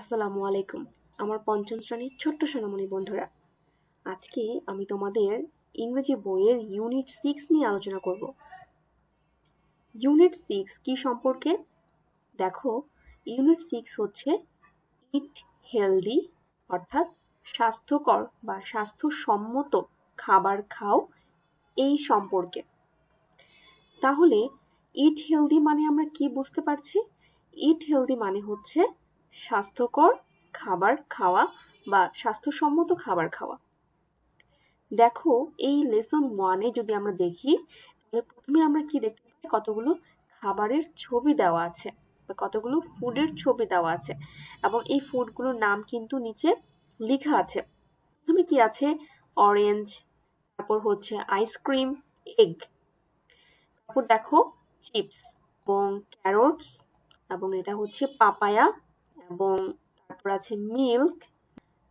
আসসালামু আলাইকুম। আমার পঞ্চম শ্রেণির ছোট্ট সোনামণি বন্ধুরা। আজকে আমি তোমাদের ইংরেজি বইয়ের ইউনিট সিক্স নিয়ে আলোচনা করব। ইউনিট সিক্স কি সম্পর্কে? দেখো, ইউনিট সিক্স হচ্ছে ইট হেলদি অর্থাৎ স্বাস্থ্যকর বা স্বাস্থ্যসম্মত খাবার খাও এই সম্পর্কে। তাহলে ইট হেলদি মানে আমরা কি বুঝতে পারছি? ইট হেলদি মানে হচ্ছে স্বাস্থ্যকর খাবার খাওয়া বা স্বাস্থ্যসম্মত খাবার খাওয়া। দেখো, এই লেসন ওয়ানে যদি আমরা দেখি, তাহলে প্রথমে আমরা কি দেখতে পাই? কতগুলো খাবারের ছবি দেওয়া আছে কতগুলো ফুডের ছবি দেওয়া আছে এবং এই ফুডগুলোর নাম কিন্তু নিচে লেখা আছে। প্রথমে কি আছে? অরেঞ্জ তারপর হচ্ছে আইসক্রিম এগ তারপর দেখো চিপস এবং ক্যারটস এবং এটা হচ্ছে পাপায়া এবং তারপর আছে মিল্ক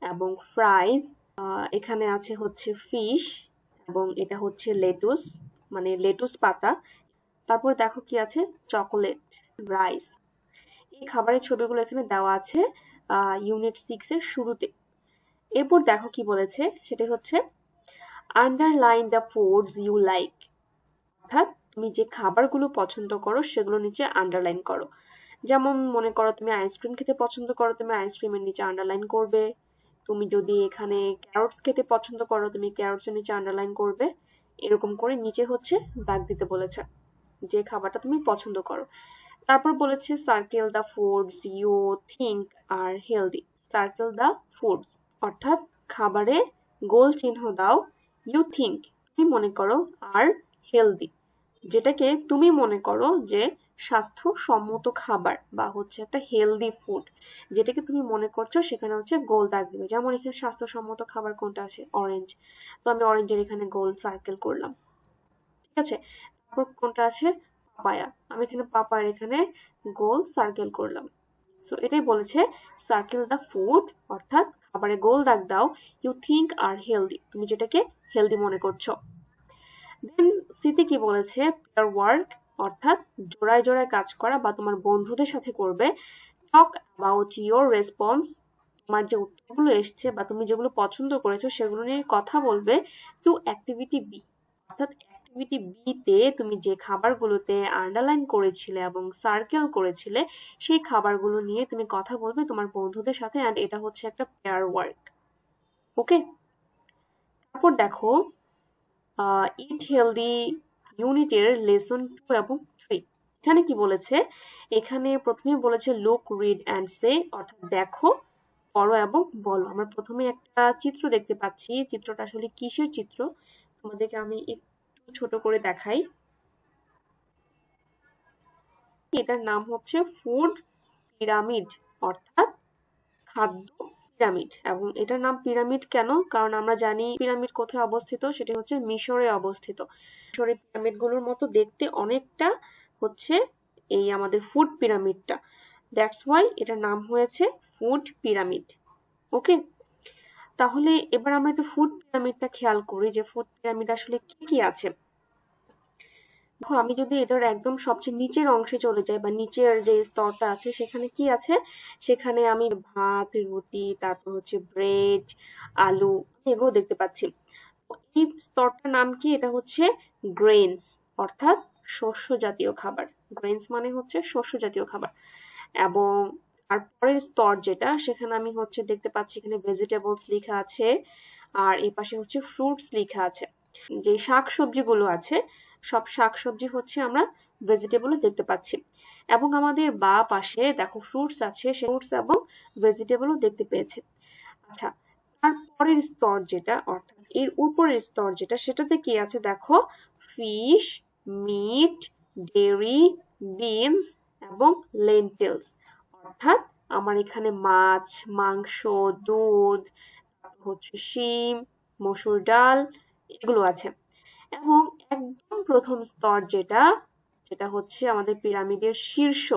এবং ফ্রাইজ। এখানে আছে হচ্ছে ফিশ এবং এটা হচ্ছে লেটুস মানে লেটুস পাতা। তারপর দেখো কি আছে? Chocolate, rice. এই খাবারের ছবিগুলো এখানে দেওয়া আছে ইউনিট সিক্সের শুরুতে। এরপর দেখো কি বলেছে? সেটা হচ্ছে underline the foods you like অর্থাৎ তুমি যে খাবারগুলো পছন্দ করো, সেগুলো নিচে আন্ডারলাইন করো। যেমন মনে করো তুমি আইসক্রিম খেতে পছন্দ করো, তুমি আইসক্রিমের নিচে আন্ডারলাইন করবে। তুমি যদি এখানে ক্যারটস খেতে পছন্দ করো, তুমি ক্যারটসের নিচে আন্ডারলাইন করবে। এরকম করে নিচে হচ্ছে দাগ দিতে বলেছে যে খাবারটা তুমি পছন্দ করো। তারপর বলেছে circle the foods you think are healthy circle the foods অর্থাৎ খাবারে গোল চিহ্ন দাও ইউ থিঙ্ক তুমি মনে করো আর হেলদি যেটাকে তুমি মনে করো যে স্বাস্থ্যসম্মত খাবার বা হচ্ছে একটা হেলদি ফুড যেটাকে তুমি মনে করছ সেখানে হচ্ছে গোল দাগ দিবে। যেমন এখানে স্বাস্থ্যসম্মত খাবার কোনটা আছে? অরেঞ্জ তো আমি অরেঞ্জের এখানে গোল সার্কেল করলাম। ঠিক আছে? তারপর কোনটা আছে? পাপায়া আমি এখানে পাপায়ার এখানে গোল সার্কেল করলাম। সো এটাই বলেছে সার্কেল দ্য ফুড অর্থাৎ খাবারে গোল দাগ দাও ইউ থিঙ্ক আর হেলদি তুমি যেটাকে হেলদি মনে করছ। দেন সিতে কি বলেছে? পেয়ার ওয়ার্ক অর্থাৎ জোড়ায় জোড়ায় কাজ করা বা তোমার বন্ধুদের সাথে করবে টক অ্যাবাউট ইয়োর রেসপন্স তোমার যে উত্তরগুলো এসছে বা তুমি যেগুলো পছন্দ করেছ সেগুলো নিয়ে কথা বলবে টু অ্যাক্টিভিটি বি অর্থাৎ অ্যাক্টিভিটি বিতে তুমি যে খাবারগুলোতে আন্ডারলাইন করেছিলে এবং সার্কেল করেছিলে, সেই খাবারগুলো নিয়ে তুমি কথা বলবে তোমার বন্ধুদের সাথে অ্যান্ড এটা হচ্ছে একটা পেয়ার ওয়ার্ক ওকে তারপর দেখো ইট হেলদি ইউনিটের লেসন টু এবং থ্রি এখানে কি বলেছে? এখানে প্রথমে বলেছে লুক রিড অ্যান্ড সে অর্থাৎ দেখো, পড়ো এবং বলো। আমরা প্রথমে একটা চিত্র দেখতে পাচ্ছি। চিত্রটা আসলে কিসের চিত্র? তোমাদেরকে আমি একটু ছোট করে দেখাই। এটার নাম হচ্ছে ফুড পিরামিড, অর্থাৎ খাদ্য পিরামিড। এবং এটার নাম পিরামিড কেন? কারণ আমরা জানি পিরামিড কোথায় অবস্থিত? সেটি হচ্ছে মিশরে অবস্থিত। মিশরের পিরামিডগুলোর মতো দেখতে অনেকটা হচ্ছে এই আমাদের ফুড পিরামিডটা। দ্যাটস ওয়াই এটার নাম হয়েছে ফুড পিরামিড। ওকে তাহলে এবার আমরা একটু ফুড পিরামিডটা খেয়াল করি যে ফুড পিরামিড আসলে কি কি আছে। দেখো, আমি যদি এটার একদম সবচেয়ে নিচের অংশে চলে যাই বা নিচের যে স্তরটা আছে, সেখানে কি আছে? সেখানে আমি ভাত, রুটি, তারপর হচ্ছে ব্রেড আলু এগুলো দেখতে পাচ্ছি। এই স্তরটার নাম কি? এটা হচ্ছে গ্রেনস অর্থাৎ শস্য জাতীয় খাবার। গ্রেনস মানে হচ্ছে শস্য জাতীয় খাবার। এবং তারপরের স্তর যেটা, সেখানে আমি হচ্ছে দেখতে পাচ্ছি, এখানে ভেজিটেবলস লেখা আছে, আর এ পাশে হচ্ছে ফ্রুটস লেখা আছে। যে শাক সবজিগুলো আছে সব শাকসবজি হচ্ছে আমরা ভেজিটেবলও দেখতে পাচ্ছি। এবং আমাদের বা পাশে দেখো ফ্রুটস আছে, সে ফ্রুটস এবং ভেজিটেবলও দেখতে পেয়েছে। আচ্ছা তারপরের স্তর যেটা, অর্থাৎ এর উপরের স্তর যেটা, সেটাতে কি আছে দেখো? ফিশ মিট ডেরি বিনস এবং লেন্টেলস অর্থাৎ আমার এখানে মাছ, মাংস, দুধ হচ্ছে শিম, মসুর ডাল, এগুলো আছে। এবং একদম প্রথম স্তর যেটা যেটা হচ্ছে আমাদের পিরামিডের শীর্ষ।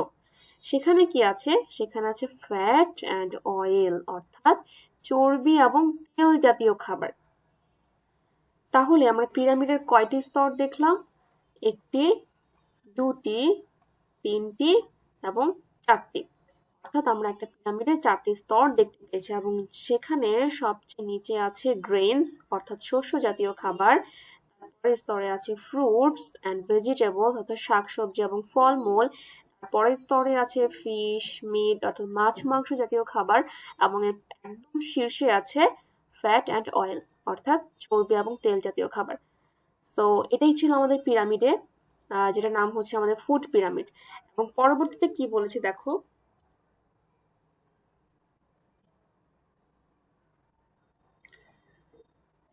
সেখানে কি আছে? সেখানে আছে ফ্যাট অ্যান্ড অয়েল অর্থাৎ চর্বি এবং তেল জাতীয় খাবার। তাহলে আমরা পিরামিডের কয়টি স্তর দেখলাম? একটি, দুটি, তিনটি এবং চারটি। অর্থাৎ আমরা একটা পিরামিডের চারটি স্তর দেখতে পেয়েছি এবং সেখানে সবচেয়ে নিচে আছে গ্রেনস অর্থাৎ শস্য জাতীয় খাবার তারপরের স্তরে আছে ফ্রুটস অ্যান্ড ভেজিটেবলস অর্থাৎ শাকসবজি এবং ফলমূল। পরের স্তরে আছে ফিশ মিট অর্থাৎ মাছ, মাংস জাতীয় খাবার এবং একদম শীর্ষে আছে ফ্যাট অ্যান্ড অয়েল অর্থাৎ চর্বি এবং তেল জাতীয় খাবার। সো এটাই ছিল আমাদের পিরামিডে যেটা নাম হচ্ছে আমাদের ফুড পিরামিড এবং পরবর্তীতে কি বলেছে দেখো?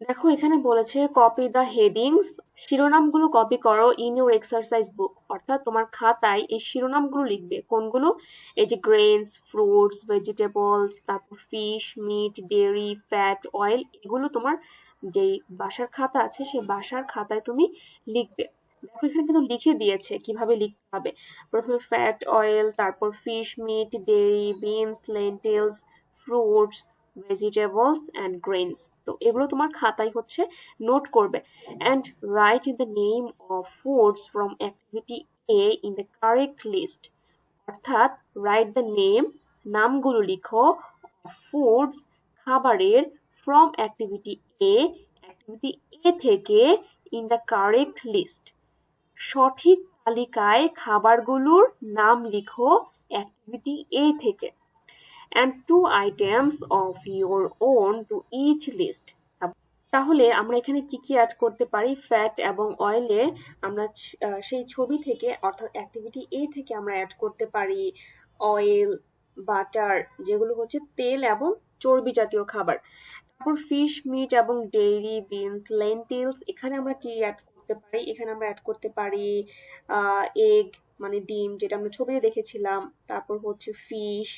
দেখো, এখানে বলেছে কপি দ্য হেডিংস শিরোনামগুলো কপি করো ইন ইউর এক্সারসাইজ বুক অর্থাৎ তোমার খাতায় এই শিরোনামগুলো লিখবে। কোনগুলো? এই যে গ্রেনস ফ্রুটস ভেজিটেবলস তারপর fish meat dairy fat oil এগুলো তোমার যেই বাসার খাতা আছে, সেই বাসার খাতায় তুমি লিখবে। দেখো, এখানে কিন্তু লিখে দিয়েছে কীভাবে লিখতে হবে। প্রথমে ফ্যাট অয়েল তারপর fish meat dairy beans lentils fruits vegetables and grains তো এগুলো তোমার খাতায় হচ্ছে নোট করবে and write in the name of foods from activity A in the correct list অর্থাৎ রাইট দ্য নেম নামগুলো লিখো ফুডস খাবারের from activity A activity A থেকে ইন দ্য কারেক্ট লিস্ট সঠিক তালিকায় খাবারগুলোর নাম লিখো অ্যাক্টিভিটি এ থেকে। And two items of your own to each list. তাহলে আমরা এখানে কি কি অ্যাড করতে পারি? ফ্যাট এবং অয়েলে আমরা সেই ছবি থেকে, অর্থাৎ অ্যাক্টিভিটি এ থেকে আমরা অ্যাড করতে পারি অয়েল বাটার যেগুলো হচ্ছে তেল এবং চর্বি জাতীয় খাবার। তারপর ফিশ মিট এবং ডেইরি বিনস লেন্টিলস এখানে আমরা কি অ্যাড করতে পারি? এখানে আমরা অ্যাড করতে পারি এগ মানে ডিম, যেটা আমরা ছবিতে দেখেছিলাম, তারপর হচ্ছে ফিশ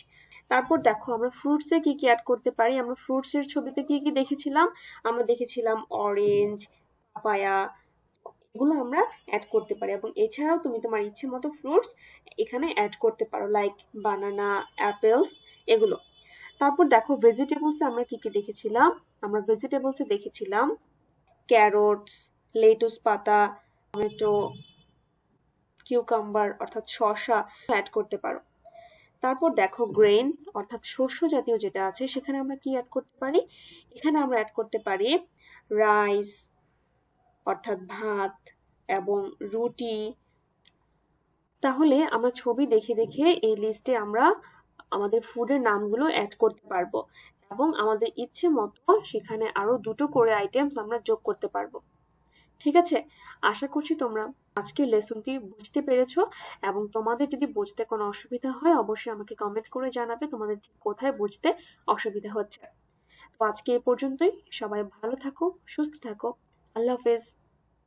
তারপর দেখো আমরা ফ্রুটসে কি কি অ্যাড করতে পারি? আমরা ফ্রুটসের ছবিতে কি কি দেখেছিলাম? আমরা দেখেছিলাম অরেঞ্জ পাপায়া এগুলো আমরা অ্যাড করতে পারি। এবং এছাড়াও তুমি তোমার ইচ্ছে মতো ফ্রুটস এখানে অ্যাড করতে পারো লাইক বানানা অ্যাপেলস এগুলো। তারপর দেখো ভেজিটেবলসে আমরা কি কি দেখেছিলাম? আমরা ভেজিটেবলসে দেখেছিলাম ক্যারোটস লেটুস পাতা, টমেটো কিউকাম্বার অর্থাৎ শসা অ্যাড করতে পারো। তারপর দেখো গ্রেনস অর্থাৎ শস্য জাতীয় যেটা আছে, সেখানে আমরা কি অ্যাড করতে পারি? এখানে আমরা অ্যাড করতে পারি রাইস অর্থাৎ ভাত এবং রুটি। তাহলে আমরা ছবি দেখে দেখে এই লিস্টে আমরা আমাদের ফুডের নামগুলো অ্যাড করতে পারব এবং আমাদের ইচ্ছে মতো সেখানে আরও দুটো করে আইটেমস আমরা যোগ করতে পারব। ঠিক আছে? আশা করছি তোমরা আজকের লেসনটি বুঝতে পেরেছ এবং তোমাদের যদি বুঝতে কোনো অসুবিধা হয়, অবশ্যই আমাকে কমেন্ট করে জানাবে। তোমাদের কোথায় বুঝতে অসুবিধা হচ্ছে? তো আজকে এ পর্যন্তই। সবাই ভালো থাকো, সুস্থ থাকো। আল্লাহ হাফেজ।